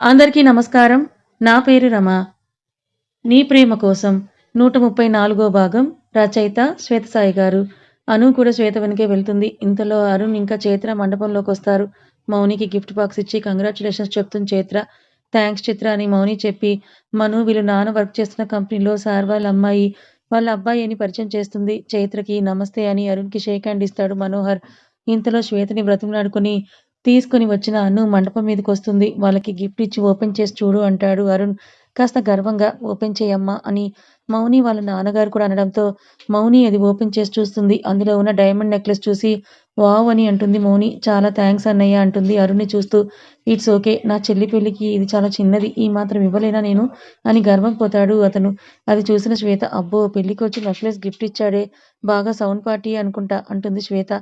అందరికీ నమస్కారం. నా పేరు రమ. 'నీ ప్రేమ కోసం' 134 భాగం రచయిత శ్వేతసాయి గారు. అను కూడా శ్వేత వెనకే వెళ్తుంది. ఇంతలో అరుణ్ ఇంకా చైత్ర మండపంలోకొస్తారు. మౌనికి గిఫ్ట్ బాక్స్ ఇచ్చి కంగ్రాచులేషన్స్ చెప్తుంది చైత్ర. థ్యాంక్స్ చిత్ర అని మౌని చెప్పి మను వీళ్ళు నాన్న వర్క్ చేస్తున్న కంపెనీలో సార్ వాళ్ళ అమ్మాయి, వాళ్ళ అబ్బాయి అని పరిచయం చేస్తుంది చైత్రకి. నమస్తే అని అరుణ్‌కి షేక్ హ్యాండ్ ఇస్తాడు మనోహర్. ఇంతలో శ్వేతని బ్రతిమలాడుకుని తీసుకొని వచ్చిన అను మండపం మీదకి వస్తుంది వాళ్ళకి గిఫ్ట్ ఇచ్చి ఓపెన్ చేసి చూడు అంటాడు అరుణ్ కాస్త గర్వంగా. ఓపెన్ చేయమ్మా అని మౌని వాళ్ళ నాన్నగారు కూడా అనడంతో మౌని అది ఓపెన్ చేసి చూస్తుంది. అందులో ఉన్న డైమండ్ నెక్లెస్ చూసి వావ్ అని అంటుంది మౌని. చాలా థ్యాంక్స్ అన్నయ్య అంటుంది అరుణ్‌ని చూస్తూ. It's okay. నా చెల్లి పెళ్ళికి ఇది చాలా చిన్నది. ఈ మాత్రం ఇవ్వలేనా నేను? అని గర్వం పోతాడు అతను. అది చూసిన శ్వేత అబ్బో! పెళ్ళికొచ్చి నెక్లెస్ గిఫ్ట్ ఇచ్చాడే! బాగా సౌండ్ పార్టీ అనుకుంటా అంటుంది శ్వేత.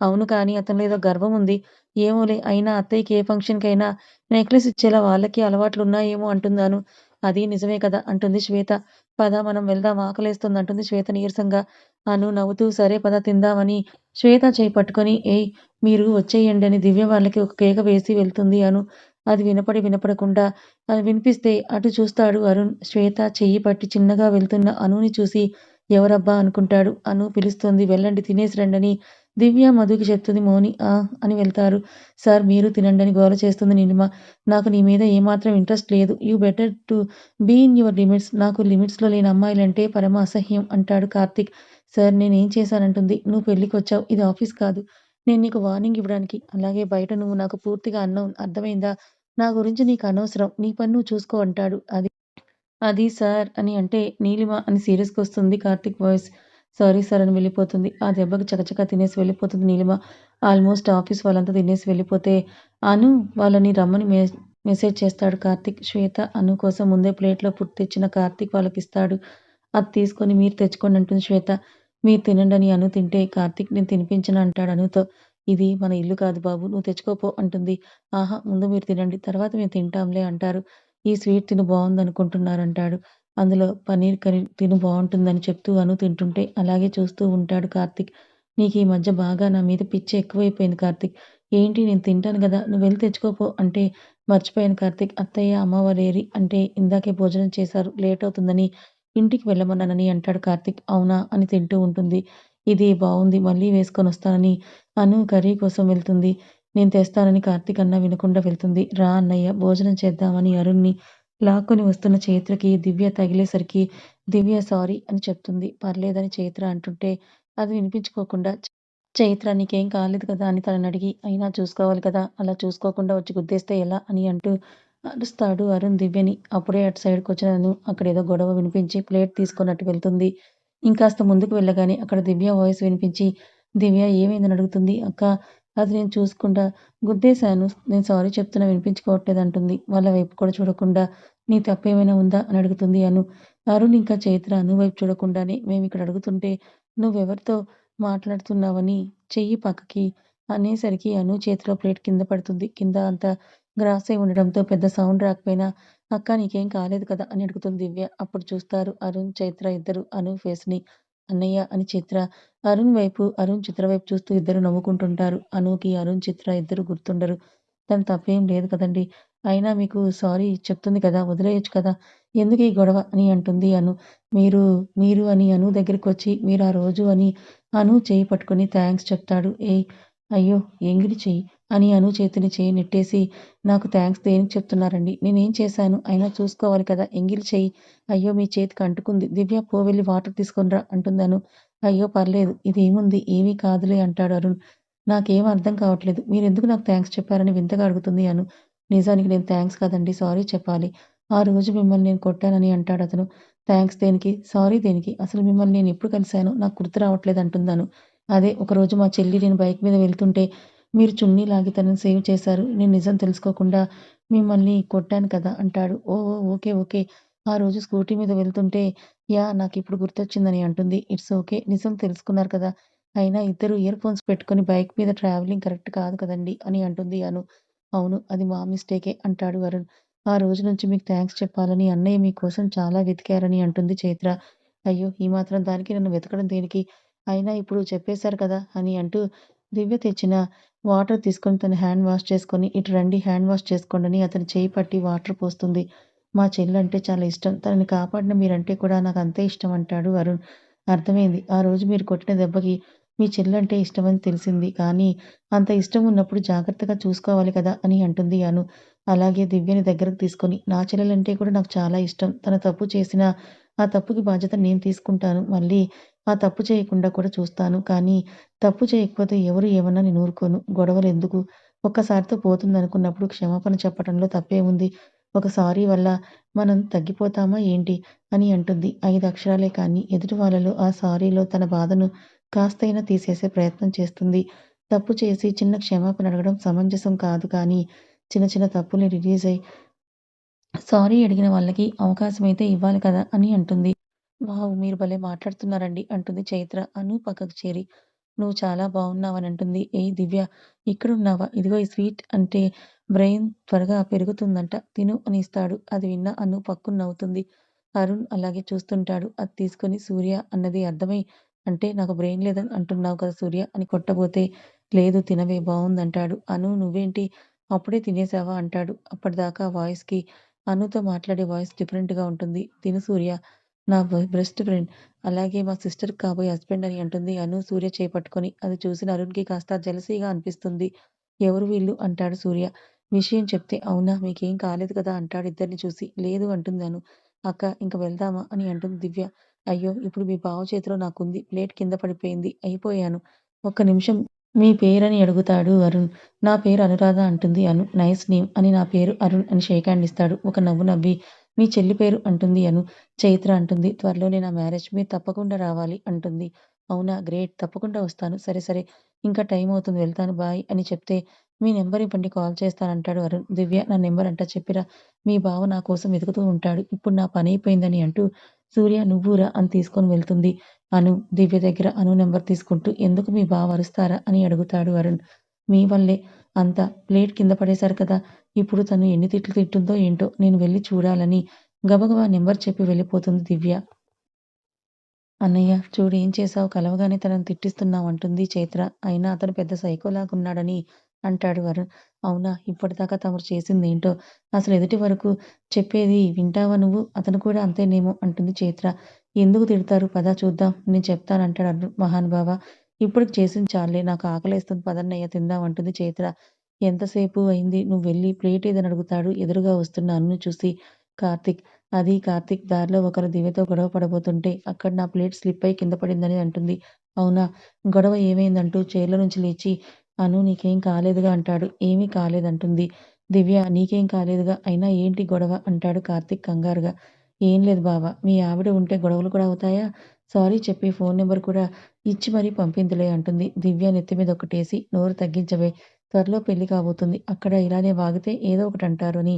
అవును కానీ అతనిలో ఏదో గర్వం ఉంది. ఏమోలే అయినా అత్తయ్యకి ఏ ఫంక్షన్‌కైనా నెక్లెస్ ఇచ్చేలా వాళ్ళకి అలవాట్లున్నాయేమో ఉన్నాయేమో అంటున్నాను అది నిజమే కదా! అంటుంది శ్వేత. పద మనం వెళ్దాం ఆకలేస్తుంది అంటుంది శ్వేత నీరసంగా. అను నవ్వుతూ సరే పద తిందామని శ్వేత చేయి పట్టుకొని ఏయ్! మీరు వచ్చేయండి అని దివ్య వాళ్ళకి ఒక కేక వేసి వెళ్తుంది అను. అది వినపడి వినపడకుండా అది వినిపిస్తే అటు చూస్తాడు అరుణ్. శ్వేత చెయ్యి పట్టి చిన్నగా వెళ్తున్న అనుని చూసి ఎవరబ్బా అనుకుంటాడు. అను పిలుస్తోంది వెళ్ళండి తినేసి రండని దివ్య, మధుకి చెప్తుంది మోని ఆ! అని వెళ్తారు. సార్ మీరు తినండని గోల చేస్తుంది నీలిమ. నాకు నీ మీద ఏమాత్రం ఇంట్రెస్ట్ లేదు. You better to be in your limits. నాకు లిమిట్స్‌లో లేని అమ్మాయిలంటే పరమ అసహ్యం అంటాడు కార్తిక్ సార్ నేనేం చేశానంటుంది. నువ్వు పెళ్ళికి వచ్చావు ఇది ఆఫీస్ కాదు. నేను నీకు వార్నింగ్ ఇవ్వడానికి. అలాగే బయట నువ్వు నాకు పూర్తిగా అన్నం అర్థమైందా? నా గురించి నీకు అనవసరం. నీ పని నువ్వు చూసుకో అంటాడు. అది అది సార్ అని అంటే నీలిమ అని సీరియస్‌గొస్తుంది కార్తీక్ వాయిస్. సారీ సార్ అని వెళ్ళిపోతుంది. ఆ దెబ్బకి చకచకా తినేసి వెళ్ళిపోతుంది నీలిమ. ఆల్మోస్ట్ ఆఫీస్ వాళ్ళంతా తినేసి వెళ్ళిపోతే అను వాళ్ళని రమ్మని మె మెసేజ్ చేస్తాడు కార్తీక్. శ్వేత, అను కోసం ముందే ప్లేట్‌లో ఫుడ్ తెచ్చిన కార్తీక్ వాళ్ళకిస్తాడు. అది తీసుకొని మీరు తెచ్చుకోండి అంటుంది శ్వేత. మీరు తినండని అను తింటే కార్తీక్ నేను తినిపించను అంటాడు అనుతో. ఇది మన ఇల్లు కాదు బాబు నువ్వు తెచ్చుకోపో అంటుంది. ఆహా! ముందు మీరు తినండి. తర్వాత మేము తింటాంలే అంటారు. ఈ స్వీట్ తిను బావుందనుకుంటున్నారంటాడు. అందులో పన్నీర్ కర్రీ తిను బాగుంటుందని చెప్తూ అను తింటుంటే అలాగే చూస్తూ ఉంటాడు కార్తిక్ నీకు ఈ మధ్య బాగా నా మీద పిచ్చి ఎక్కువైపోయింది కార్తీక్. ఏంటి నేను తింటాను కదా నువ్వు వెళ్ళి తెచ్చుకోపో అంటే మర్చిపోయాను కార్తిక్ అత్తయ్య, అమ్మవారేరి అంటే ఇందాకే భోజనం చేశారు. లేట్ అవుతుందని ఇంటికి వెళ్ళమన్నానని అంటాడు కార్తీక్. అవునా! అని తింటూ ఉంటుంది. ఇది బాగుంది మళ్ళీ వేసుకొని వస్తానని అను కర్రీ కోసం వెళ్తుంది. నేను తెస్తానని కార్తీక్ అన్న వినకుండా వెళ్తుంది. రా అన్నయ్య భోజనం చేద్దామని అరుణ్‌ని లాక్కుని వస్తున్న చైత్రకి దివ్య తగిలేసరికి దివ్య సారీ అని చెప్తుంది. పర్లేదని చైత్ర అంటుంటే అది వినిపించుకోకుండా చైత్ర నీకేం కాలేదు కదా అని తననడిగి అయినా చూసుకోవాలి కదా! అలా చూసుకోకుండా వచ్చి గుద్దేస్తే ఎలా అని అంటూ అరుస్తాడు అరుణ్ దివ్యని. అప్పుడే అటు సైడ్కి సైడ్‌కొచ్చిన అక్కడ ఏదో గొడవ వినిపించి ప్లేట్ తీసుకున్నట్టు వెళ్తుంది. ఇంకాస్త ముందుకు వెళ్ళగానే అక్కడ దివ్య వాయిస్ వినిపించి దివ్య ఏమైందని అడుగుతుంది. అక్క అది నేను చూసుకుండా గుద్దేశాను. నేను సారీ చెప్తున్నా వినిపించుకోవట్లేదు అంటుంది. వాళ్ళ వైపు కూడా చూడకుండా నీ తప్పేమైనా ఉందా అని అడుగుతుంది అను. అరుణ్ ఇంకా చైత్ర అను వైపు చూడకుండానే మేము ఇక్కడ అడుగుతుంటే నువ్వెవరితో మాట్లాడుతున్నావని చెయ్యి పక్కకి అనేసరికి అను చేతిలో ప్లేట్ కింద పడుతుంది. కింద అంతా గ్రాస్ అయి ఉండడంతో పెద్ద సౌండ్ రాకపోయినా అక్క నీకేం కాలేదు కదా! అని అడుగుతుంది దివ్య. అప్పుడు చూస్తారు అరుణ్, చైత్ర ఇద్దరు అను ఫేస్‌ని. అన్నయ్య అని చిత్ర అరుణ్ వైపు, అరుణ్ చిత్ర వైపు చూస్తూ ఇద్దరు నవ్వుకుంటుంటారు. అనుకి అరుణ్, చిత్ర ఇద్దరు గుర్తుండరు. తన తప్పేం లేదు కదండీ! అయినా మీకు సారీ చెప్తుంది కదా! వదిలేయొచ్చు కదా! ఎందుకు ఈ గొడవ అని అంటుంది అను. మీరు, మీరు అని అను దగ్గరికి వచ్చి మీరు ఆ రోజు అని అను చేయి పట్టుకుని థ్యాంక్స్ చెప్తాడు. ఏ అయ్యో! ఎంగిలి చెయ్యి అని అను చేతిని చెయ్యి నెట్టేసి నాకు థ్యాంక్స్ దేనికి చెప్తున్నారండి? నేనేం చేశాను? అయినా చూసుకోవాలి కదా! ఎంగిల్ చెయ్యి. అయ్యో! మీ చేతికి అంటుకుంది. దివ్య పో వెళ్ళి వాటర్ తీసుకొని రా అయ్యో! పర్లేదు. ఇదేముంది? ఏమీ కాదులే అంటాడు అరుణ్. నాకేం అర్థం కావట్లేదు. మీరెందుకు నాకు థ్యాంక్స్ చెప్పారని వింతగా అడుగుతుంది అను. నిజానికి నేను థ్యాంక్స్ కాదండి సారీ చెప్పాలి. ఆ రోజు మిమ్మల్ని నేను కొట్టానని అంటాడు అతను థ్యాంక్స్ దేనికి? సారీ దేనికి? అసలు మిమ్మల్ని నేను ఎప్పుడు కలిశాను నాకు గుర్తు రావట్లేదు అంటుందాను అదే ఒకరోజు మా చెల్లి నేను బైక్ మీద వెళ్తుంటే మీరు చున్నీ లాగి తనని సేవ్ చేశారు. నేను నిజం తెలుసుకోకుండా మిమ్మల్ని కొట్టాను కదా! అంటాడు. Oh okay. ఓకే. ఆ రోజు స్కూటీ మీద వెళ్తుంటే యా నాకు ఇప్పుడు గుర్తొచ్చిందని అంటుంది. It's okay. నిజం తెలుసుకున్నారు కదా! అయినా ఇద్దరు ఇయర్ ఫోన్స్ పెట్టుకొని బైక్ మీద ట్రావెలింగ్ కరెక్ట్ కాదు కదండి అని అంటుంది అను. అవును. అది మా మిస్టేకే అంటాడు అరుణ్. ఆ రోజు నుంచి మీకు థ్యాంక్స్ చెప్పాలని అన్నయ్య మీకోసం చాలా వెతికారని అంటుంది చైత్ర. అయ్యో! ఈ మాత్రం దానికి నన్ను వెతకడం దేనికి? అయినా ఇప్పుడు చెప్పేశారు కదా! అని అంటూ దివ్య తెచ్చిన వాటర్ తీసుకొని తను హ్యాండ్ వాష్ చేసుకొని ఇటు రండి హ్యాండ్ వాష్ చేసుకోండి అని చేయి పట్టి వాటర్ పోస్తుంది. మా చెల్లి అంటే చాలా ఇష్టం. తనని కాపాడిన మీరంటే కూడా నాకు అంతే ఇష్టం అంటాడు అరుణ్ అర్థమైంది. ఆ రోజు మీరు కొట్టిన దెబ్బకి మీ చెల్లంటే ఇష్టమని తెలిసింది. కానీ అంత ఇష్టం ఉన్నప్పుడు జాగ్రత్తగా చూసుకోవాలి కదా అని అంటుంది అను. అలాగే దివ్యని దగ్గరకు తీసుకొని నా చెల్లెలంటే కూడా నాకు చాలా ఇష్టం. తన తప్పు చేసిన ఆ తప్పుకి బాధ్యత నేను తీసుకుంటాను. మళ్ళీ ఆ తప్పు చేయకుండా కూడా చూస్తాను. కానీ తప్పు చేయకపోతే ఎవరు ఏమన్నా నేను ఊరుకోను. గొడవలు ఎందుకు? ఒక్కసారితో పోతుంది అనుకున్నప్పుడు క్షమాపణ చెప్పడంలో తప్పే ఉంది. ఒక సారీ వల్ల మనం తగ్గిపోతామా ఏంటి అని అంటుంది. ఐదు అక్షరాలే కానీ ఎదుటి వాళ్ళలో ఆ సారీలో తన బాధను కాస్తైనా తీసేసే ప్రయత్నం చేస్తుంది. తప్పు చేసి చిన్న క్షమాపణ అడగడం సమంజసం కాదు కానీ చిన్న చిన్న తప్పుల్ని రిలీజ్ అయ్యి సారీ అడిగిన వాళ్ళకి అవకాశం అయితే ఇవ్వాలి కదా అని అంటుంది. వావ్ మీరు భలే మాట్లాడుతున్నారండి అంటుంది చైత్ర. అను పక్కకు చేరి. నువ్వు చాలా బాగున్నావని అంటుంది. ఏ దివ్య ఇక్కడున్నావా? ఇదిగో ఈ స్వీట్ అంటే బ్రెయిన్ త్వరగా పెరుగుతుందంట. తిను అని ఇస్తాడు. అది విన్న అను పక్కున నవ్వుతుంది. అరుణ్ అలాగే చూస్తుంటాడు. అది తీసుకొని సూర్య అన్నది అర్థమై అంటే నాకు బ్రెయిన్ లేదని అంటున్నావు కదా సూర్య అని కొట్టబోతే లేదు తినవే బాగుందంటాడు అను నువ్వేంటి? అప్పుడే తినేసావా అంటాడు. అప్పటిదాకా వాయిస్కి అనుతో మాట్లాడే వాయిస్ డిఫరెంట్గా ఉంటుంది. తిను సూర్య నా బెస్ట్ ఫ్రెండ్. అలాగే మా సిస్టర్ కాబోయే హస్బెండ్ అని అంటుంది అను సూర్య చేపట్టుకొని. అది చూసిన అరుణ్కి కాస్త జలసీగా అనిపిస్తుంది. ఎవరు వీళ్ళు? అంటాడు సూర్య. విషయం చెప్తే అవునా? మీకేం కాలేదు కదా? అంటాడు ఇద్దరిని చూసి. లేదు అంటుంది అను. అక్క ఇంక వెళ్దామా? అని అంటుంది దివ్య. అయ్యో ఇప్పుడు మీ బావ చేతిలో నాకుంది. ప్లేట్ కింద పడిపోయింది. అయిపోయాను. ఒక్క నిమిషం మీ పేరని అడుగుతాడు అరుణ్. నా పేరు అనురాధ అంటుంది అను నైస్ నేమ్ అని నా పేరు అరుణ్ అని షేక్ హ్యాండ్ ఇస్తాడు. ఒక నవ్వు నవ్వి మీ చెల్లి పేరు అంటుంది అను చైత్ర అంటుంది త్వరలోనే నా మ్యారేజ్ మీరు తప్పకుండా రావాలి అంటుంది. అవునా గ్రేట్ తప్పకుండా వస్తాను. సరే సరే ఇంకా టైం అవుతుంది వెళ్తాను బాయ్ అని చెప్తే మీ నెంబర్ ఇవ్వండి కాల్ చేస్తానంటాడు అరుణ్. దివ్య నా నెంబర్ అంట చెప్పిరా మీ బావ నా కోసం వెతుకుతూ ఉంటాడు. ఇప్పుడు నా పని అయిపోయిందని అంటూ సూర్య నువ్వురా అని తీసుకొని వెళ్తుంది. అను దివ్య దగ్గర అను నెంబర్ తీసుకుంటూ ఎందుకు మీ బావ అరుస్తారా? అని అడుగుతాడు అరుణ్. మీ వల్లే. అంత ప్లేట్ కింద పడేశారు కదా. ఇప్పుడు తను ఎన్ని తిట్లు తిట్టుందో ఏంటో నేను వెళ్ళి చూడాలని. గబగబా నెంబర్ చెప్పి వెళ్ళిపోతుంది దివ్య. అన్నయ్య చూడు ఏం చేశావు? కలవగానే తనను తిట్టిస్తున్నావు అంటుంది చైత్ర. అయినా అతను పెద్ద సైకోలాగున్నాడని అంటాడు వరుణ్ అవునా? ఇప్పటిదాకా తమరు చేసింది ఏంటో అసలు ఎదుటి వరకు చెప్పేది వింటావా నువ్వు? అతను కూడా అంతేనేమో అంటుంది చైత్ర. ఎందుకు తిడతారు? పద చూద్దాం. నేను చెప్తానంటాడు అర్జున్ మహానుభావ ఇప్పుడు చేసింది చాలే. నాకు ఆకలేస్తుంది. పదన్నయ్య తిందాం అంటుంది చైత్ర ఎంతసేపు అయింది? నువ్వు వెళ్ళి ప్లేట్ ఏదని అడుగుతాడు. ఎదురుగా వస్తున్న అన్ను చూసి కార్తిక్. అది కార్తిక్ దారిలో ఒకరు దివ్యతో గొడవ పడబోతుంటే అక్కడ నా ప్లేట్ స్లిప్ అయి కింద పడిందని అంటుంది. అవునా? గొడవ ఏమైందంటూ చైర్ల నుంచి లేచి అను నీకేం కాలేదుగా అంటాడు. ఏమీ కాలేదంటుంది. దివ్య నీకేం కాలేదుగా? అయినా ఏంటి గొడవ? అంటాడు కార్తిక్ కంగారుగా. ఏం లేదు బావా మీ ఆవిడ ఉంటే గొడవలు కూడా అవుతాయా? సారీ చెప్పి ఫోన్ నెంబర్ కూడా ఇచ్చి మరీ పంపిందిలే అంటుంది. దివ్య నెత్తి మీద ఒకటేసి నోరు తగ్గించవే. త్వరలో పెళ్ళి కాబోతుంది. అక్కడ ఇలానే వాగితే ఏదో ఒకటి అంటారు అని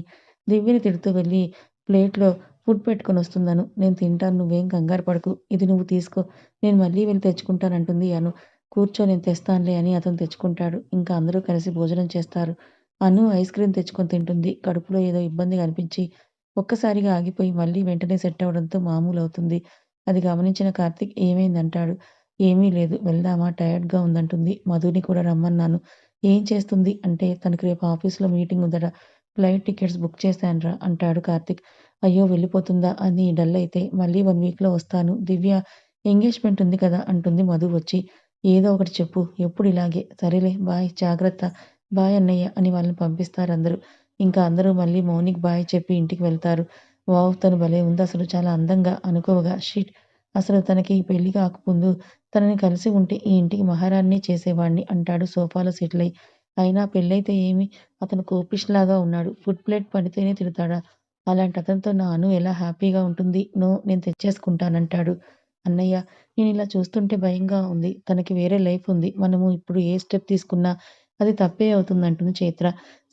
దివ్యని తిడుతూ వెళ్ళి ప్లేట్లో ఫుడ్ పెట్టుకొని వస్తుందను నేను తింటాను నువ్వేం కంగారు పడకు. ఇది నువ్వు తీసుకో. నేను మళ్ళీ వెళ్ళి తెచ్చుకుంటానంటుంది అను. కూర్చో నేను తెస్తానులే అని అతను తెచ్చుకుంటాడు. ఇంకా అందరూ కలిసి భోజనం చేస్తారు. అను ఐస్ క్రీమ్ తెచ్చుకొని తింటుంది. కడుపులో ఏదో ఇబ్బంది కనిపించి ఒక్కసారిగా ఆగిపోయి మళ్ళీ వెంటనే సెట్ అవడంతో మామూలు అవుతుంది అది గమనించిన కార్తిక్ ఏమైందంటాడు? ఏమీ లేదు వెళ్దామా? టైర్డ్గా ఉందంటుంది. మధుని కూడా రమ్మన్నాను. ఏం చేస్తుంది? అంటే తనకు రేపు ఆఫీస్లో మీటింగ్ ఉందట. ఫ్లైట్ టికెట్స్ బుక్ చేశానరా అంటాడు కార్తిక్. అయ్యో వెళ్ళిపోతుందా? అని డల్ అయితే మళ్ళీ వన్ వీక్లో వస్తాను. దివ్య ఎంగేజ్మెంట్ ఉంది కదా? అంటుంది మధు వచ్చి. ఏదో ఒకటి చెప్పు. ఎప్పుడు ఇలాగే? సరేలే బాయ్ జాగ్రత్త. బాయ్ అన్నయ్య అని వాళ్ళని పంపిస్తారు అందరూ. ఇంకా అందరూ మళ్ళీ మౌనికి బాయ్ చెప్పి ఇంటికి వెళ్తారు. వావ్ తను భలే ఉంది అసలు చాలా అందంగా అనుకోవగా షీట్ అసలు తనకి పెళ్ళి కాకముందు తనని కలిసి ఉంటే ఈ ఇంటికి మహారాణ్ణి చేసేవాడిని అంటాడు సోఫాలో సెటిల్. అయి అయినా పెళ్ళైతే ఏమి? అతను కోపిష్లాగా ఉన్నాడు. ఫుడ్ ప్లేట్ పడితేనే తిడతాడా? అలాంటి అతనితో నా అను ఎలా హ్యాపీగా ఉంటుంది? నో నేను తెచ్చేసుకుంటానంటాడు. అన్నయ్య నేను ఇలా చూస్తుంటే భయంగా ఉంది. తనకి వేరే లైఫ్ ఉంది. మనము ఇప్పుడు ఏ స్టెప్ తీసుకున్నా అది తప్పే అవుతుందంటుంది చైత్ర.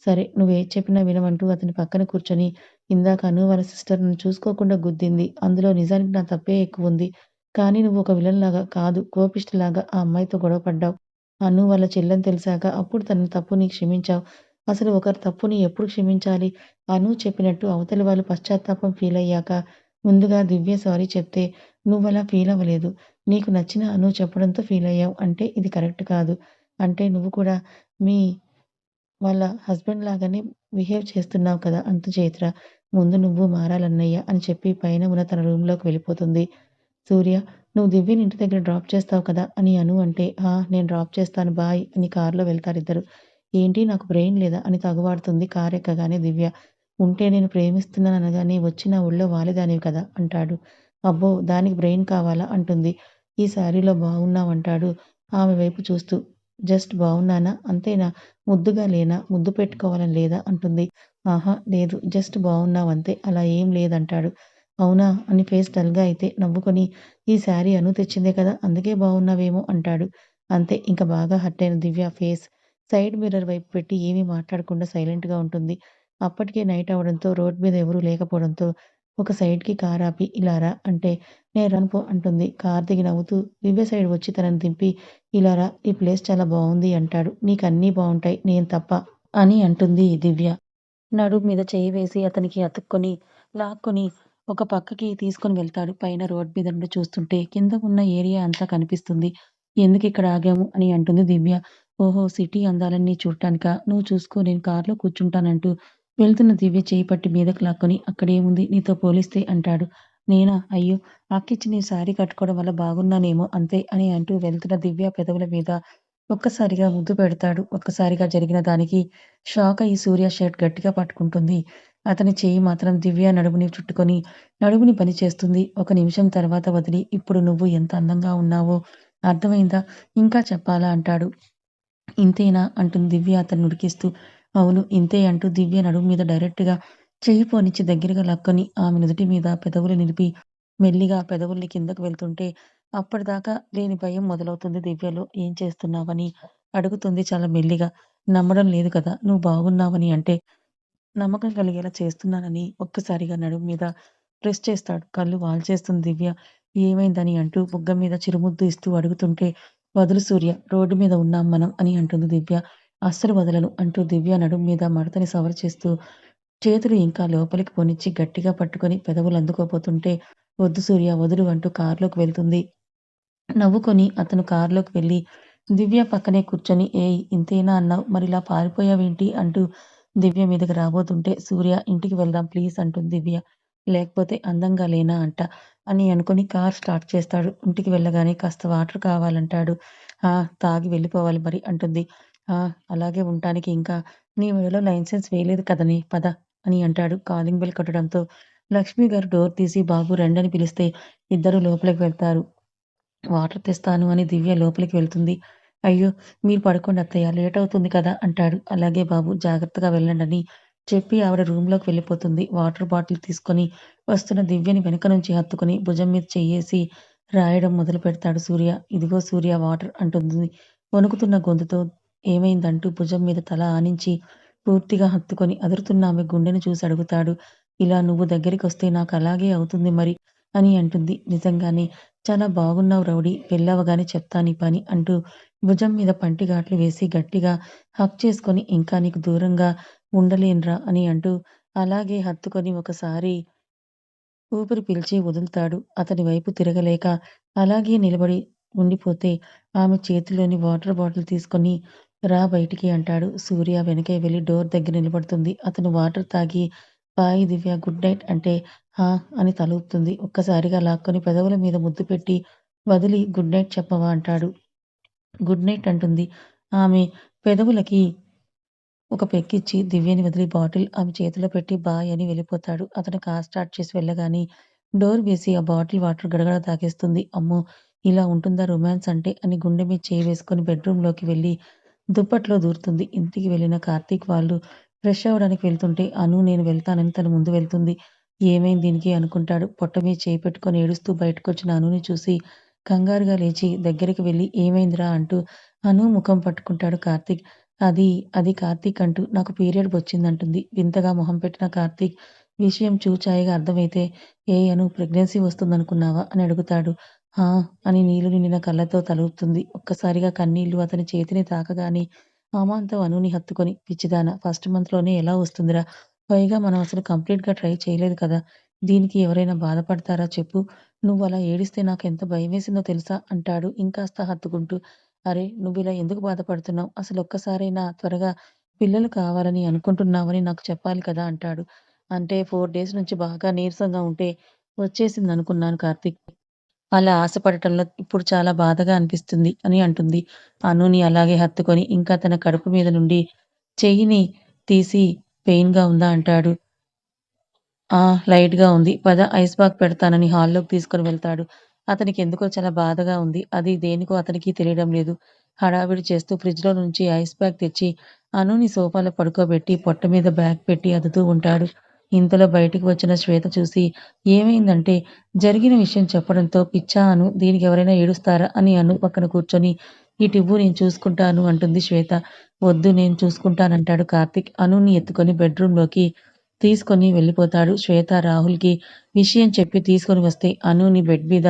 సరే నువ్వు ఏది చెప్పినా వినమంటూ అతని పక్కన కూర్చొని ఇందాక అను వాళ్ళ సిస్టర్ నన్ను చూసుకోకుండా గుద్దింది. అందులో నిజానికి నా తప్పే ఎక్కువ ఉంది. కానీ నువ్వు ఒక విలన్ లాగా కాదు కోపిష్టిలాగా ఆ అమ్మాయితో గొడవ పడ్డావు. అను వాళ్ళ చెల్లెని తెలిసాక అప్పుడు తన తప్పుని క్షమించావు. అసలు ఒకరి తప్పుని ఎప్పుడు క్షమించాలి? అను చెప్పినట్టు అవతలి వాళ్ళు పశ్చాత్తాపం ఫీల్ అయ్యాక ముందుగా దివ్య సారీ చెప్తే నువ్వలా ఫీల్ అవ్వలేదు. నీకు నచ్చిన అను చెప్పడంతో ఫీల్ అయ్యావు. అంటే ఇది కరెక్ట్ కాదు. అంటే నువ్వు కూడా మీ వాళ్ళ హస్బెండ్ లాగానే బిహేవ్ చేస్తున్నావు కదా అంత చైత్ర. ముందు నువ్వు మారాలన్నయ్య అని చెప్పి పైన ఉన్న తన రూమ్లోకి వెళ్ళిపోతుంది. సూర్య నువ్వు దివ్యని ఇంటి దగ్గర డ్రాప్ చేస్తావు కదా అని అను అంటే ఆ నేను డ్రాప్ చేస్తాను బాయ్ అని కారులో వెళ్తారిద్దరు ఏంటి నాకు బ్రెయిన్ లేదా అని తగువాడుతుంది కారు ఎక్కగానే దివ్య. ఉంటే నేను ప్రేమిస్తున్నాను అనగానే వచ్చి నా ఒళ్ళో వాలిదానివి కదా అంటాడు. అబ్బో దానికి బ్రెయిన్ కావాలా అంటుంది. ఈ శారీలో బాగున్నావంటాడు ఆమె వైపు చూస్తూ జస్ట్ బాగున్నానా? అంతేనా? ముద్దుగా లేనా? ముద్దు పెట్టుకోవాలని లేదా? అంటుంది. ఆహా లేదు జస్ట్ బాగున్నావు అంతే. అలా ఏం లేదంటాడు. అవునా? అని ఫేస్ డల్గా అయితే నవ్వుకొని ఈ శారీ అను తెచ్చిందే కదా అందుకే బాగున్నావేమో అంటాడు. అంతే ఇంకా బాగా హర్ట్ అయిన దివ్య ఫేస్. సైడ్ మిర్రర్ వైపు పెట్టి ఏమీ మాట్లాడకుండా సైలెంట్గా ఉంటుంది. అప్పటికే నైట్ అవడంతో రోడ్ మీద ఎవరూ లేకపోవడంతో ఒక సైడ్కి కార్ ఆపి ఇలా రా అంటే నేను రనుపో అంటుంది. కార్ దిగి నవ్వుతూ దివ్య సైడ్ వచ్చి తనని దింపి ఇలారా ఈ ప్లేస్ చాలా బాగుంది అంటాడు. నీకు అన్నీ బాగుంటాయి నేను తప్ప అని అంటుంది దివ్య. నడుము మీద చేయి వేసి అతనికి అతుక్కొని లాక్కొని ఒక పక్కకి తీసుకొని వెళ్తాడు. పైన రోడ్ మీద నుండి చూస్తుంటే కింద ఉన్న ఏరియా అంతా కనిపిస్తుంది. ఎందుకు ఇక్కడ ఆగాము అని అంటుంది దివ్య. ఓహో సిటీ అందాలన్నీ చూడటానిక? నువ్వు చూసుకో నేను కార్లో కూర్చుంటానంటూ వెళ్తున్న దివ్య చేయి పట్టి మీదకు లాక్కొని అక్కడేముంది నీతో పోలిస్తే అంటాడు. నేనా? అయ్యో ఆకిచ్చి నీ శారీ కట్టుకోవడం వల్ల బాగున్నానేమో అంతే అని అంటూ వెళ్తున్న దివ్య పెదవుల మీద ఒక్కసారిగా ముద్దు పెడతాడు. ఒక్కసారిగా జరిగిన దానికి షాక్ అయ్యి సూర్య షర్ట్ గట్టిగా పట్టుకుంటుంది. అతని చేయి మాత్రం దివ్య నడుముని చుట్టుకొని నడుముని పని చేస్తుంది. ఒక నిమిషం తర్వాత వదిలి ఇప్పుడు నువ్వు ఎంత అందంగా ఉన్నావో అర్థమైందా? ఇంకా చెప్పాలా? అంటాడు. ఇంతేనా? అంటుంది దివ్య అతను ఉడికిస్తూ అవును ఇంతే అంటూ దివ్య నడుము మీద డైరెక్ట్గా చెయ్యి పోనిచ్చి దగ్గరగా లక్కొని ఆమె నుదుటి మీద పెదవులు నిలిపి మెల్లిగా పెదవుల్ని కిందకు వెళ్తుంటే అప్పటిదాకా లేని భయం మొదలవుతుంది దివ్యలో. ఏం చేస్తున్నావని? అడుగుతుంది చాలా మెల్లిగా. నమ్మడం లేదు కదా నువ్వు బాగున్నావని అంటే నమ్మకం కలిగేలా చేస్తున్నానని ఒక్కసారిగా నడుము మీద ప్రెస్ చేస్తాడు. కళ్ళు వాల్చేస్తుంది దివ్య. ఏమైందని? అంటూ బుగ్గ మీద చిరుముద్దు ఇస్తూ అడుగుతుంటే వదులు సూర్య రోడ్డు మీద ఉన్నాం మనం అని అంటుంది దివ్య. అస్సలు వదలను అంటూ దివ్య నడుము మీద మడతని సవర్ చేస్తూ చేతులు ఇంకా లోపలికి పొనిచ్చి గట్టిగా పట్టుకొని పెదవులు అందుకోపోతుంటే వద్దు సూర్య వదులు అంటూ కారులోకి వెళ్తుంది. నవ్వుకొని అతను కారులోకి వెళ్ళి దివ్య పక్కనే కూర్చొని ఏయ్ ఇంతేనా అన్నావు? మరి ఇలా పారిపోయావేంటి? అంటూ దివ్య మీదకి రాబోతుంటే సూర్య ఇంటికి వెళ్దాం ప్లీజ్ అంటుంది దివ్య. లేకపోతే అందంగా లేనా అంట అని అనుకుని కార్ స్టార్ట్ చేస్తాడు. ఇంటికి వెళ్ళగానే కాస్త వాటర్ కావాలంటాడు. ఆ తాగి వెళ్ళిపోవాలి మరి అంటుంది. ఆ అలాగే ఉండటానికి ఇంకా నీ మెడలో లైసెన్స్ వేయలేదు కదనే, పద అని అంటాడు కాలింగ్ బెల్ కొట్టడంతో. లక్ష్మి గారు డోర్ తీసి బాబు రండని పిలిస్తే ఇద్దరు లోపలికి వెళ్తారు. వాటర్ తెస్తాను అని దివ్య లోపలికి వెళ్తుంది. అయ్యో మీరు పడుకోండి అత్తయ్య లేట్ అవుతుంది కదా అంటాడు. అలాగే బాబు జాగ్రత్తగా వెళ్ళండి అని చెప్పి ఆవిడ రూమ్లోకి వెళ్ళిపోతుంది. వాటర్ బాటిల్ తీసుకొని వస్తున్న దివ్యని వెనక నుంచి హత్తుకొని భుజం మీద చెయ్యేసి రాయడం మొదలు పెడతాడు సూర్య. ఇదిగో సూర్య వాటర్ అంటుంది. వణుకుతున్న గొంతుతో ఏమైందంటూ భుజం మీద తల ఆనించి పూర్తిగా హత్తుకొని అదురుతున్న ఆమె గుండెను చూసి అడుగుతాడు ఇలా నువ్వు దగ్గరికి వస్తే నాకు అలాగే అవుతుంది మరి అని అంటుంది. నిజంగానే చాలా బాగున్నావు రౌడీ పెళ్ళవగానే చెప్తా నీ పని అంటూ భుజం మీద పంటిగాట్లు వేసి గట్టిగా హక్ చేసుకొని ఇంకా నీకు దూరంగా ఉండలేనురా అని అంటూ అలాగే హత్తుకొని ఒకసారి ఊపిరి పీల్చి వదులుతాడు. అతని వైపు తిరగలేక అలాగే నిలబడి ఉండిపోతే ఆమె చేతిలోని వాటర్ బాటిల్ తీసుకొని రా బయటికి అంటాడు. సూర్య వెనకే వెళ్ళి డోర్ దగ్గర నిలబడుతుంది. అతను వాటర్ తాగి బాయ్ దివ్య గుడ్ నైట్ అంటే హా అని తలూపుతుంది. ఒక్కసారిగా లాక్కొని పెదవుల మీద ముద్దు పెట్టి వదిలి గుడ్ నైట్ చెప్పవా అంటాడు. గుడ్ నైట్ అంటుంది. ఆమె పెదవులకి ఒక పెక్కిచ్చి దివ్యని వదిలి బాటిల్ ఆమె చేతిలో పెట్టి బాయ్ అని వెళ్ళిపోతాడు. అతను కార్ స్టార్ట్ చేసి వెళ్ళగాని డోర్ వేసి ఆ బాటిల్ వాటర్ గడగడ తాగేస్తుంది అమ్మో ఇలా ఉంటుందా రొమాన్స్ అంటే అని గుండె మీద చేయి వేసుకొని బెడ్రూమ్లోకి వెళ్ళి దుప్పట్లో దూరుతుంది. ఇంటికి వెళ్ళిన కార్తీక్ వాళ్ళు ఫ్రెష్ అవ్వడానికి వెళ్తుంటే అను నేను వెళ్తానని తను ముందు వెళ్తుంది. ఏమైంది దీనికి? అనుకుంటాడు. పొట్ట మీద చేయి పెట్టుకొని ఏడుస్తూ బయటకొచ్చిన అనుని చూసి కంగారుగా లేచి దగ్గరికి వెళ్ళి ఏమైందిరా? అంటూ అను ముఖం పట్టుకుంటాడు కార్తీక్. అది అది కార్తీక్ అంటూ నాకు పీరియడ్ వచ్చిందంటుంది. వింతగా మొహం పెట్టిన కార్తీక్ విషయం చూచాయిగా అర్థమైతే ఏ అను ప్రెగ్నెన్సీ వస్తుందనుకున్నావా? అని అడుగుతాడు. ఆ! అని నీళ్ళు నిండిన కళ్ళతో తలూపుతుంది ఒక్కసారిగా కన్నీళ్ళు అతని చేతిని తాకగానే అమాంతం అనుని హత్తుకొని పిచ్చిదాన ఫస్ట్ మంత్లోనే ఎలా వస్తుందిరా పైగా మనం అసలు కంప్లీట్గా ట్రై చేయలేదు కదా దీనికి ఎవరైనా బాధపడతారా చెప్పు నువ్వు అలా ఏడిస్తే నాకు ఎంత భయమేసిందో తెలుసా అంటాడు ఇంకాస్త హత్తుకుంటూ అరే నువ్విలా ఎందుకు బాధపడుతున్నావు? అసలు ఒక్కసారైనా త్వరగా పిల్లలు కావాలని అనుకుంటున్నావని నాకు చెప్పాలి కదా! అంటాడు. అంటే ఫోర్ డేస్ నుంచి బాగా నీరసంగా ఉంటే వచ్చేసిందనుకున్నాను కార్తీక్. అలా ఆశపడటంలో ఇప్పుడు చాలా బాధగా అనిపిస్తుంది అని అంటుంది. అనుని అలాగే హత్తుకొని ఇంకా తన కడుపు మీద నుండి చెయ్యిని తీసి పెయిన్‌గా ఉందా? అంటాడు. ఆ! లైట్‌గా ఉంది. పద ఐస్ బాగ్ పెడతానని హాల్లోకి తీసుకొని వెళ్తాడు. అతనికి ఎందుకో చాలా బాధగా ఉంది. అది దేనికో అతనికి తెలియడం లేదు. హడావిడి చేస్తూ ఫ్రిడ్జ్‌లో నుంచి ఐస్ బ్యాగ్ తెచ్చి అనుని సోఫాలో పడుకోబెట్టి పొట్ట మీద బ్యాగ్ పెట్టి అదుతూ ఉంటాడు. ఇంతలో బయటికి వచ్చిన శ్వేత చూసి ఏమైందంటే జరిగిన విషయం చెప్పడంతో పిచ్చా అను దీనికెవరైనా ఏడుస్తారా అని అను పక్కన కూర్చొని ఇటివ్వు నేను చూసుకుంటాను అంటుంది శ్వేత. వద్దు నేను చూసుకుంటానంటాడు కార్తిక్ అనుని ఎత్తుకొని బెడ్‌రూమ్‌లోకి తీసుకొని వెళ్ళిపోతాడు. శ్వేత రాహుల్‌కి విషయం చెప్పి తీసుకొని వస్తే అనుని బెడ్ మీద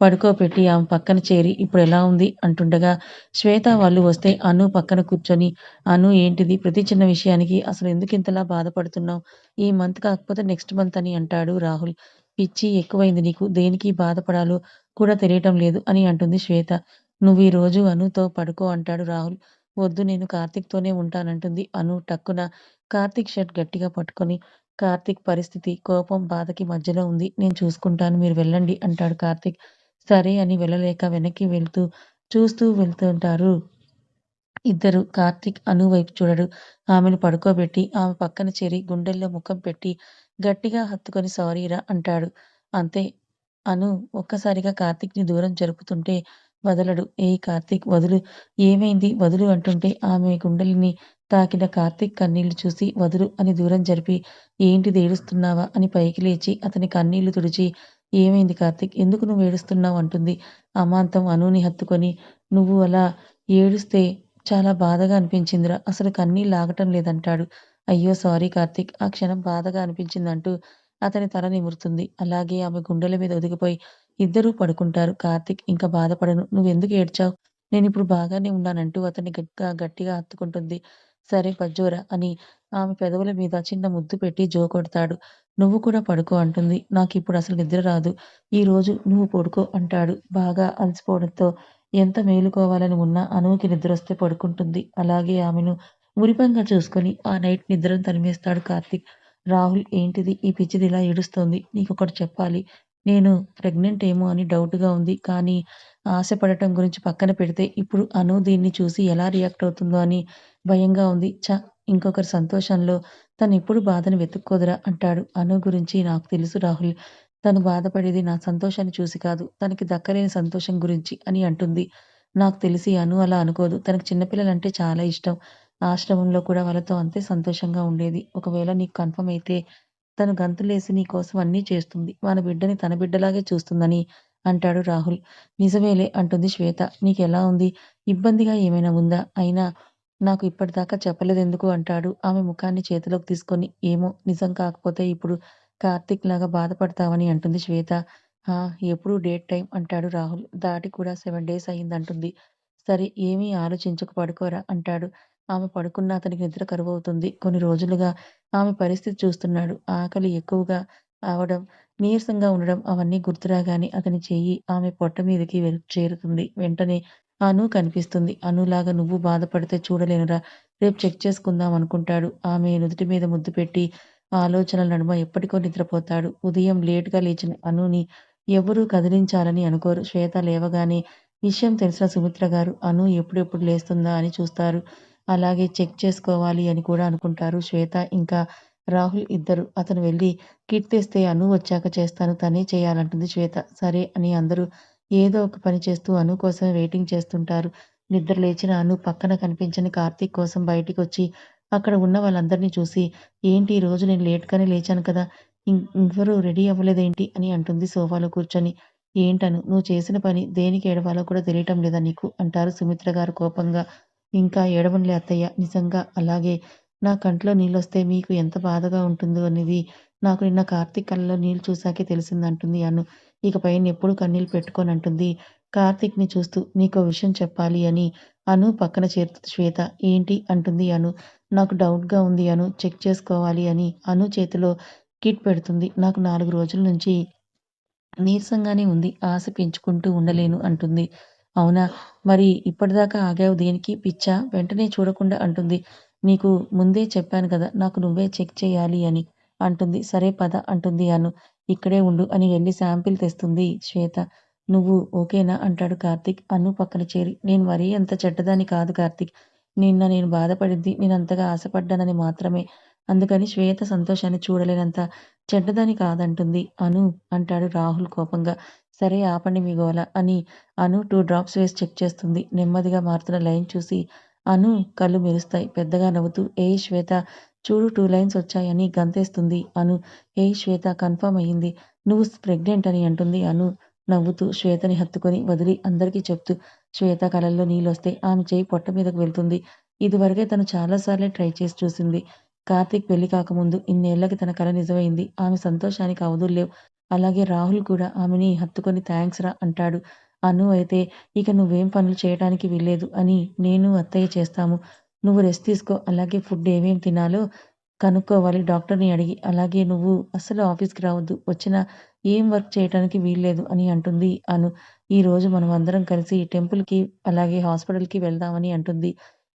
పడుకోపెట్టి ఆమె పక్కన చేరి ఇప్పుడు ఎలా ఉంది? అంటుండగా శ్వేత వాళ్ళు వస్తే అను పక్కన కూర్చొని అను ఏంటిది? ప్రతి చిన్న విషయానికి అసలు ఎందుకు ఇంతలా బాధపడుతున్నావు? ఈ మంత్ కాకపోతే నెక్స్ట్ మంత్ అని అంటాడు రాహుల్. పిచ్చి ఎక్కువైంది నీకు. దేనికి బాధపడాలో కూడా తెలియటం లేదు అని అంటుంది శ్వేత. నువ్వీ రోజు అనుతో పడుకో అంటాడు రాహుల్. వద్దు నేను కార్తిక్తోనే ఉంటానంటుంది అను టక్కున కార్తీక్ షర్ట్ గట్టిగా పట్టుకొని కార్తీక్ పరిస్థితి కోపం, బాధకి మధ్యలో ఉంది. నేను చూసుకుంటాను మీరు వెళ్ళండి అంటాడు కార్తీక్. సరే అని వెళ్ళలేక వెనక్కి వెళ్తూ చూస్తూ వెళ్తుంటారు ఇద్దరు. కార్తీక్ అను వైపు చూడడు. ఆమెను పడుకోబెట్టి ఆమె పక్కన చేరి గుండెల్లో ముఖం పెట్టి గట్టిగా హత్తుకొని సారీరా అంటాడు. అంతే అను ఒక్కసారిగా కార్తీక్‌ని దూరం జరుపుతుంటే వదలడు. ఏ కార్తీక్ వదులు. ఏమైంది వదులు అంటుంటే ఆమె గుండెల్ని తాకిన కార్తీక్ కన్నీళ్ళు చూసి వదులు అని దూరం జరిపి ఏంటిది ఏడుస్తున్నావా? అని పైకి లేచి అతని కన్నీళ్ళు తుడిచి ఏమైంది కార్తిక్ ఎందుకు నువ్వు ఏడుస్తున్నావు? అంటుంది. అమాంతం అనుని హత్తుకొని నువ్వు అలా ఏడుస్తే చాలా బాధగా అనిపించిందిరా. అసలు కన్నీళ్ళు ఆగటం లేదంటాడు. అయ్యో! సారీ కార్తిక్ ఆ క్షణం బాధగా అనిపించిందంటూ అతని తల నిమురుతుంది. అలాగే ఆమె గుండెల మీద ఒదిగిపోయి ఇద్దరూ పడుకుంటారు. కార్తిక్ ఇంకా బాధపడను. నువ్వెందుకు ఏడ్చావు? నేనిప్పుడు బాగానే ఉన్నానంటూ అతన్ని గట్టిగా గట్టిగా హత్తుకుంటుంది. సరే పజ్జోరా అని ఆమె పెదవుల మీద చిన్న ముద్దు పెట్టి జో కొడతాడు. నువ్వు కూడా పడుకో అంటుంది. నాకిప్పుడు అసలు నిద్ర రాదు. ఈ రోజు నువ్వు పడుకో అంటాడు. బాగా అలసిపోవడంతో ఎంత మేలుకోవాలని ఉన్నా అనువుకి నిద్రొస్తే పడుకుంటుంది. అలాగే ఆమెను మురిపంగా చూసుకొని ఆ నైట్ నిద్రను తరిమేస్తాడు కార్తీక్. రాహుల్ ఏంటిది ఈ పిచ్చిది ఇలా ఏడుస్తోంది? నీకొకటి చెప్పాలి. నేను ప్రెగ్నెంట్ ఏమో అని డౌట్‌గా ఉంది. కానీ ఆశపడటం గురించి పక్కన పెడితే ఇప్పుడు అను దీన్ని చూసి ఎలా రియాక్ట్ అవుతుందో అని భయంగా ఉంది. చ ఇంకొకరి సంతోషంలో తను ఎప్పుడు బాధను వెతుక్కోదురా అంటాడు. అను గురించి నాకు తెలుసు రాహుల్. తను బాధపడేది నా సంతోషాన్ని చూసి కాదు. తనకి దక్కలేని సంతోషం గురించి అని అంటుంది. నాకు తెలిసి అను అలా అనుకోదు. తనకి చిన్నపిల్లలంటే చాలా ఇష్టం. ఆశ్రమంలో కూడా వాళ్ళతో అంతే సంతోషంగా ఉండేది. ఒకవేళ నీకు కన్ఫర్మ్ అయితే తను గంతులేసి నీ కోసం అన్నీ చేస్తుంది. మన బిడ్డని తన బిడ్డలాగే చూస్తుందని అంటాడు రాహుల్. నిజమేలే అంటుంది శ్వేత. నీకెలా ఉంది? ఇబ్బందిగా ఏమైనా ఉందా? అయినా నాకు ఇప్పటిదాకా చెప్పలేదెందుకు అంటాడు ఆమె ముఖాన్ని చేతిలోకి తీసుకొని. ఏమో నిజం కాకపోతే ఇప్పుడు కార్తీక్ లాగా బాధపడతావని అంటుంది శ్వేత. ఎప్పుడు డేట్ టైం అంటాడు రాహుల్. దాటి కూడా సెవెన్ డేస్ అయిందంటుంది. సరే ఏమీ ఆలోచించకు పడుకోరా అంటాడు. ఆమె పడుకున్న అతనికి నిద్ర కరువవుతుంది. కొన్ని రోజులుగా ఆమె పరిస్థితి చూస్తున్నాడు. ఆకలి ఎక్కువగా ఆవడం నీరసంగా ఉండడం అవన్నీ గుర్తురాగానే అతని చెయ్యి ఆమె పొట్ట మీదకి చేరుతుంది. వెంటనే అను కనిపిస్తుంది. అనులాగా నువ్వు బాధపడితే చూడలేనురా. రేపు చెక్ చేసుకుందాం అనుకుంటాడు. ఆమె నుదుటి మీద ముద్దు పెట్టి ఆలోచనల నడుమ ఎప్పటికో నిద్రపోతాడు. ఉదయం లేట్‌గా లేచిన అనుని ఎవరూ కదిలించాలని అనుకోరు. శ్వేత లేవగానే విషయం తెలిసిన సుమిత్ర గారు అను ఎప్పుడెప్పుడు లేస్తుందా అని చూస్తారు. అలాగే చెక్ చేసుకోవాలి అని కూడా అనుకుంటారు శ్వేత ఇంకా రాహుల్ ఇద్దరు. అతను వెళ్ళి కిట్ తెస్తే అను వచ్చాక చేస్తాను తనే చేయాలంటుంది శ్వేత. సరే అని అందరూ ఏదో ఒక పని చేస్తూ అను కోసం వెయిటింగ్ చేస్తుంటారు. నిద్ర లేచిన అను పక్కన కనిపించని కార్తీక్ కోసం బయటికి వచ్చి అక్కడ ఉన్న వాళ్ళందరినీ చూసి ఏంటి రోజు నేను లేట్‌గానే లేచాను కదా! ఎవరు రెడీ అవ్వలేదేంటి? అని అంటుంది సోఫాలో కూర్చొని. ఏంటను నువ్వు చేసిన పని దేనికి ఏడవాలో కూడా తెలియటం లేదా నీకు? అంటారు సుమిత్ర గారు కోపంగా. ఇంకా ఏడవనులే అత్తయ్య. నిజంగా అలాగే నా కంట్లో నీళ్ళొస్తే మీకు ఎంత బాధగా ఉంటుందో అనేది నాకు నిన్న కార్తీక్ కళ్ళలో నీళ్ళు చూసాకే తెలిసిందంటుంది అను. ఇకపైన ఎప్పుడూ కన్నీళ్ళు పెట్టుకోనంటుంది కార్తీక్‌ని చూస్తూ. నీకు విషయం చెప్పాలి అని అను పక్కన చేరుతుంది శ్వేత. ఏంటి? అంటుంది అను. నాకు డౌట్‌గా ఉంది అను. చెక్ చేసుకోవాలి అని అను చేతిలో కిట్ పెడుతుంది. నాకు నాలుగు రోజుల నుంచి నీరసంగానే ఉంది. ఆశ పెంచుకుంటూ ఉండలేను అంటుంది. అవునా? మరి ఇప్పటిదాకా ఆగావు దేనికి? పిచ్చా వెంటనే చూడకుండా అంటుంది. నీకు ముందే చెప్పాను కదా నాకు నువ్వే చెక్ చేయాలి అని అంటుంది. సరే పద అంటుంది అను. ఇక్కడే ఉండు అని వెళ్ళి శాంపిల్ తెస్తుంది శ్వేత. నువ్వు ఓకేనా? అంటాడు కార్తీక్. అను పక్కన చేరి. నేను మరీ అంత చెడ్డదాన్ని కాదు కార్తీక్. నిన్న నేను బాధపడింది నేను అంతగా ఆశపడ్డానని మాత్రమే. అందుకని శ్వేత సంతోషాన్ని చూడలేనంత చెడ్డదని కాదంటుంది. అను అంటాడు రాహుల్ కోపంగా. సరే ఆపండి మీ గోల అని అను టూ డ్రాప్స్ వేసి చెక్ చేస్తుంది. నెమ్మదిగా మారుతున్న లైన్ చూసి అను కళ్ళు మెరుస్తాయి. పెద్దగా నవ్వుతూ ఏ శ్వేత చూడు టూ లైన్స్ వచ్చాయని గంతేస్తుంది. అను ఏ శ్వేత కన్ఫర్మ్ అయ్యింది. నువ్వు ప్రెగ్నెంట్ అని అంటుంది అను నవ్వుతూ శ్వేతని హత్తుకొని వదిలి అందరికీ చెప్తూ శ్వేత కళల్లో నీళ్ళొస్తే ఆమె చేయి పొట్ట మీదకు వెళ్తుంది. ఇదివరకే తను చాలాసార్లే ట్రై చేసి చూసింది. కార్తీక్ పెళ్ళి కాకముందు ఇన్నేళ్ళకి తన కళ నిజమైంది. ఆమె సంతోషానికి అవధుల్లేవు అలాగే రాహుల్ కూడా ఆమెని హత్తుకొని థ్యాంక్స్ రా అంటాడు. అను అయితే ఇక నువ్వేం పనులు చేయడానికి వీల్లేదు అని నేను అత్తయ్య చేస్తాము. నువ్వు రెస్ట్ తీసుకో అలాగే ఫుడ్ ఏమేం తినాలో కనుక్కోవాలి. డాక్టర్ని అడిగి అలాగే నువ్వు అస్సలు ఆఫీస్కి రావద్దు వచ్చిన ఏం వర్క్ చేయడానికి వీల్లేదు అని అంటుంది అను. ఈరోజు మనం అందరం కలిసి టెంపుల్కి అలాగే హాస్పిటల్కి వెళ్దామని అంటుంది.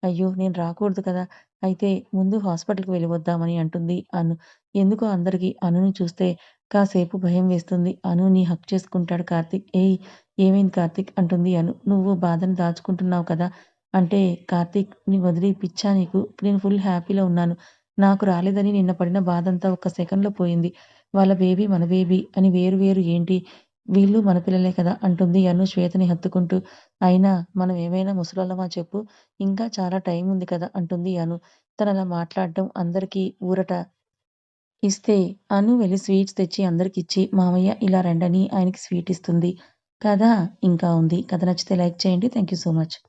అయ్యో నేను రాకూడదు కదా. అయితే ముందు హాస్పిటల్కి వెళ్ళి వద్దామని అంటుంది అను. ఎందుకో అందరికీ అనుని చూస్తే కాసేపు భయం వేస్తుంది. అనుని హక్ చేసుకుంటాడు కార్తీక్. ఏయ్ ఏమైంది కార్తీక్? అంటుంది అను. నువ్వు బాధను దాచుకుంటున్నావు కదా. అంటే కార్తీక్ నీ వదిలి పిచ్చా నీకు? నేను ఫుల్ హ్యాపీలో ఉన్నాను. నాకు రాలేదని నిన్న పడిన బాధంతా ఒక్క సెకండ్లో పోయింది. వాళ్ళ బేబీ మన బేబీ అని వేరు వేరు ఏంటి? వీళ్ళు మన పిల్లలే కదా అంటుంది అను శ్వేతని హత్తుకుంటూ. అయినా మనం ఏమైనా ముసలోళ్ళమా చెప్పు. ఇంకా చాలా టైం ఉంది కదా అంటుంది అను తను అలా అందరికీ ఊరట. ఇస్తే అను వెళ్ళి స్వీట్స్ తెచ్చి అందరికి ఇచ్చి మామయ్య ఇలా రండని ఆయనకి స్వీట్ ఇస్తుంది. కథ ఇంకా ఉంది. కథ నచ్చితే లైక్ చేయండి. Thank you so much.